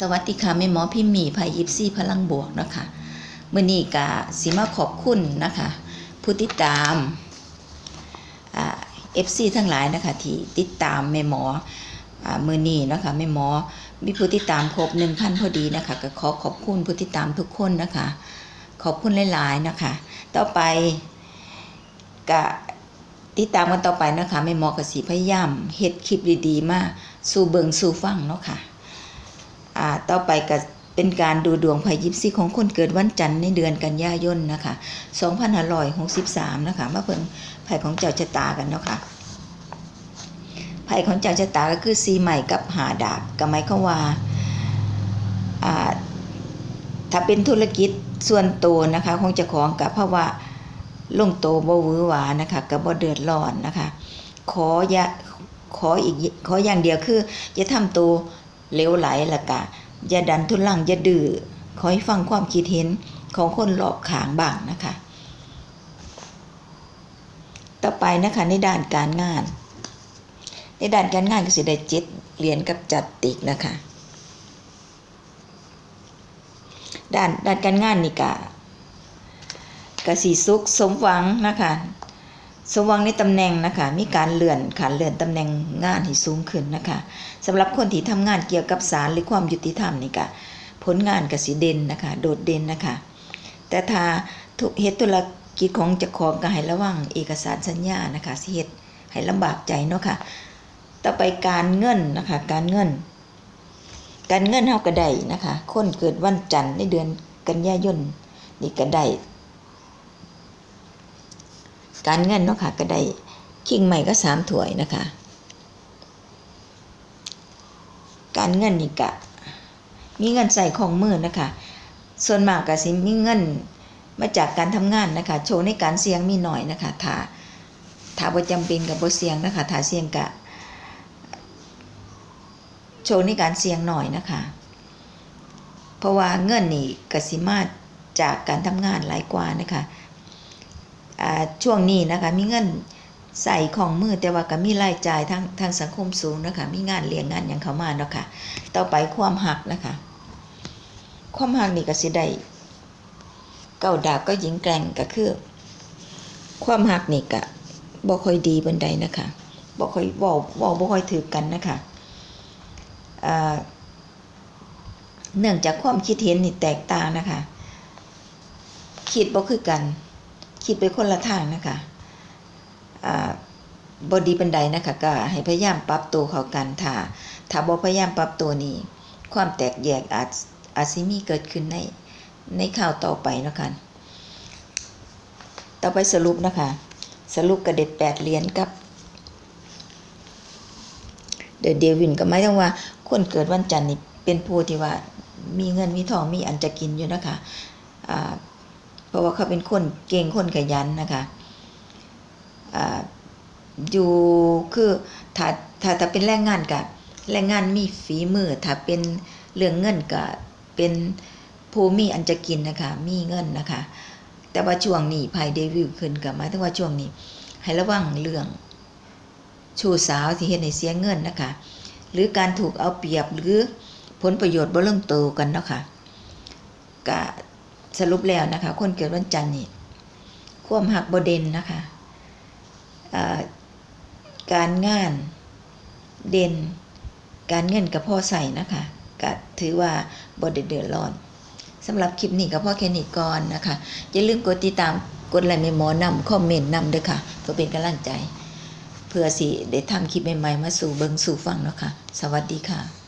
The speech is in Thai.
สวัสดีค่ะแม่หมอพิมพ์มีภัยยิปซี่พลังบวกนะคะมื่อนี้กะสิมาขอบคุณนะคะผู้ติดตามเอฟซีทั้งหลายนะคะที่ติดตามแม่หมอมือนี้นะคะแม่หมอมีผู้ติดตามครบหนึ่งพันพอดีนะคะก็ขอขอบคุณผู้ติดตามทุกคนนะคะ ขอบคุณหลายๆนะคะ ต่อไปกะติดตามกันต่อไปนะคะแม่หมอกสิพยายามเฮ็ดคลิปดีๆ มาสู่เบิงสู่ฟังเนาะค่ะ อ่าต่อไปก็เป็นการดูดวงไพ่ยิปซีของคนเกิดวันจันทร์ในเดือนกันยายนนะคะ2563นะคะมาเพิ่งไพ่ของเจ้าชะตากันเนาะค่ะไพ่ของเจ้าชะตาก็คือสีใหม่กับหาดาบก็หมายควาวาอ่าถ้าเป็นธุรกิจส่วนตัวนะคะของจ้าของกับเพราะว่าลงโตบ่หวือหวานะคะกับบ่เดือดร้อนนะคะ ขออย่าขออีกขออย่างเดียวคืออย่าทำตัว เหลวไหลละกะ อย่าดันทุนลังอย่าดื้อขอให้ฟังความคิดเห็นของคนรอบขางบ้างนะคะ ต่อไปนะคะในด้านการงาน ในด้านการงานก็สิได้เจ็ดเหรียญกับจัดติกนะคะด้านด้านการงานนี่กะกะสีสุขสมหวังนะคะ สมหวังในตำแหน่งนะคะ มีการเลื่อนขันเลื่อนตำแหน่งงานให้สูงขึ้นนะคะสำหรับคนที่ทำงานเกี่ยวกับศาลหรือความยุติธรรมนี่กะผลงานกะสีเด่นนะคะ โดดเด่นนะคะ แต่ถ้าทุกเฮ็ดธุรกิจของจ้าของก็ให้ระวังเอกสารสัญญานะคะสิเฮ็ดให้ลำบากใจเนาะค่ะต่อไปการเงินนะคะ การเงิน การเงินเฮาก็ได้นะคะ คนเกิดวันจันทร์ในเดือนกันยายนนี่ก็ได้ การเงินเนาะค่ะก็ได้คิงใหม่ก็สามถ้วยนะคะ การเงินนี่กะมีเงินใส่ของมือนะคะ ส่วนมากก็สิมีเงินมาจากการทำงานนะคะ โชว์ในการเสี่ยงมีหน่อยนะคะถ้าถ้าบ่จำเป็นกับบ่เสี่ยงนะคะถ้าเสี่ยงกะโชว์ในการเสี่ยงหน่อยนะคะ เพราะว่าเงินนี่กสิมาจากการทำงานหลายกว่านะคะ ช่วงนี้นะคะมีเงินใส่ของมือแต่ว่าก็มีรายจ่ายทางทางสังคมสูงนะคะมีงานเลี้ยงงานอย่างเขามาเนาะค่ะต่อไปความหักนะคะ ความหักนี่ก็สิได้เก้าดาบก็หญิงแกร่งก็คือ ความหักนี่ก็บ่ค่อยดีบันไดนะคะบ่ค่อยเว้าว้าบ่ค่อยถือกันนะคะเนื่องจากความคิดเห็นนี่แตกต่างนะคะ คิดบ่คือกัน คิดไปคนละทางนะคะบอดีบันไดนะคะก็ให้พยายามปรับตัวเข้ากันถ้าถ้าบ่พยายามปรับตัวนี้ ความแตกแยกอาจอาจสิมีเกิดขึ้นในในข่าวต่อไปนะคะต่อไปสรุปนะคะ สรุปกระเด็ดแปดเหรียญกับเดอะเดวินก็หมายถึงว่า คนเกิดวันจันทร์นี่เป็นผู้ที่ว่ามีเงินมีทองมีอันจะกินอยู่นะคะอ่า ราะว่าเขาเป็นคนเก่งคนขยันนะคะอยู่คือถ้าถ้าถ้าเป็นแรงงานกับแรงงานมีฝีมือถ้าเป็นเรื่องเงินก็เป็นผู้มีอันจะกินนะคะมีเงินนะคะ แต่ว่าช่วงนี้ภัยเดวิลขึ้นกับหมายถึงว่าช่วงนี้ ให้ระวังเรื่องชู้สาวที่เห็นในเสียเงินนะคะ หรือการถูกเอาเปรียบหรือผลประโยชน์บ่เริ่มโตกันเนาะค่ะก็ สรุปแล้วนะคะ คนเกิดวันจันทร์นี่ควมหักบเด่นนะคะการงานเด่น การเงินกับพ่อใส่นะคะก็ถือว่าบดเดือดร้อนสำหรับคลิปนี้ก็พ่อแค่นี้ก่อนนะคะ อย่าลืมกดติดตามกดไลค์แม่หมอนำคอมเมนต์นำด้วยค่ะเพื่อเป็นกำลังใจ เพื่อสิได้ทำคลิปใหม่ๆมาสู่เบิงสู่ฟังเนาะค่ะ สวัสดีค่ะ